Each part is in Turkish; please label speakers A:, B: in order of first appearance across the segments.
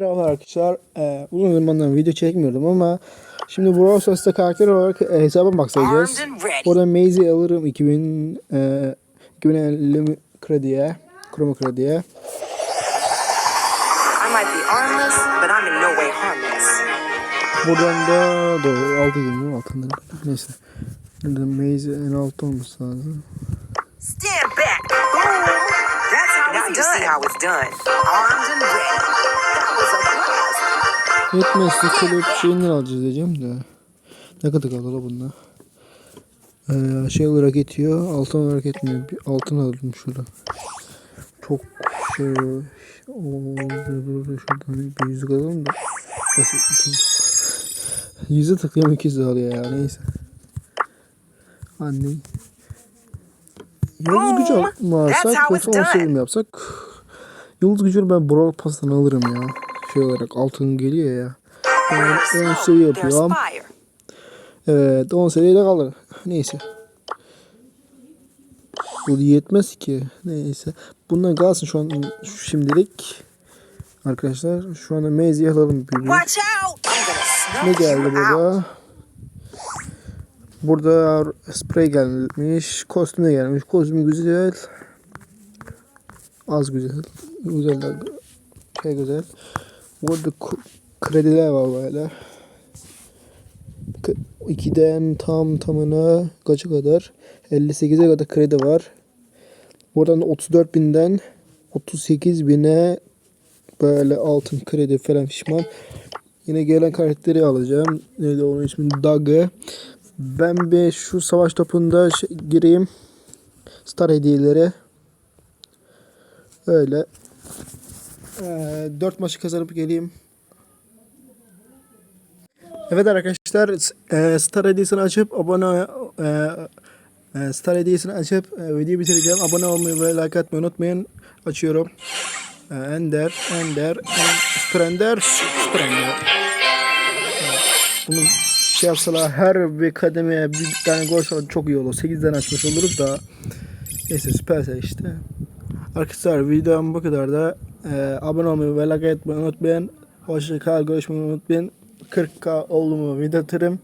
A: Merhaba arkadaşlar. Ee, uzun zamandan video çekmiyordum ama şimdi Brawl Stars'ta karakter olarak e, hesaba bakacağız. Burada Maze'i alırım 2000 e, 2050 krediye, kroma krediye. Buradan da doğru 6 gibi altında. Neyse. Burada Maze en altta olması lazım.
B: Boom. You see how it's done. Armed and ready. That was a blast.
A: Yetmezse kulüp şeyinden alacağız diyeceğim de. Ne kadar kaldı la bunda? Ee, şey olarak yetiyor. Altın olarak etmiyor. Bir altın aldım şurada. Çok şey. Oo, şuradan bir yüzük alalım da. Nasıl iki Yüzü tıklayayım 200 alıyor ya neyse. Anne. Yıldız gücü
B: Boom.
A: alsak
B: That's how
A: yoksa
B: it's
A: 10
B: done.
A: seviye mi yapsak? Yıldız gücünü ben Brawl Pass'tan alırım ya. Şey olarak altın geliyor ya. Ben 10 seviye yapıyorum. Evet 10 seviyede kalır. Neyse. Bu yetmez ki. Neyse. Bundan kalsın şu an şimdilik. Arkadaşlar şu anda Maze'yi alalım bir bir. Ne geldi burada? Burada sprey gelmiş. Kostüm de gelmiş. Kostümü güzel. Az güzel. Güzel. de- Şey güzel. Burada krediler var böyle. K- 2'den tam tamına kaça kadar? 58'e kadar kredi var. Buradan 34 binden 38 bine böyle altın kredi falan fişman. Yine gelen karakteri alacağım. Neydi onun ismi? Dagı. Ben bir şu savaş topunda şey- gireyim. Star hediyeleri. Öyle. Ee, 4 maçı kazanıp geleyim. Evet arkadaşlar e, Star hediyesini açıp abone e, e, Star hediyesini açıp e, videoyu bitireceğim. Abone olmayı ve like atmayı unutmayın. Açıyorum. E, Ender, Ender, en, Sprender, Sprender. Bunu şey yapsalar her bir kademeye bir tane koysalar çok iyi olur. 8 tane açmış oluruz da. Neyse süperse işte. Arkadaşlar videom bu kadar da. Ee, abone olmayı ve like etmeyi unutmayın. Hoşça kal görüşmeyi unutmayın. 40k oldu mu video atarım.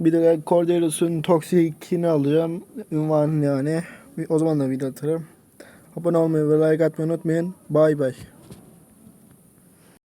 A: Bir de Cordelius'un Toxic'ini alacağım. Ünvanını yani. O zaman da video atarım. Abone olmayı ve like atmayı unutmayın. Bay bay.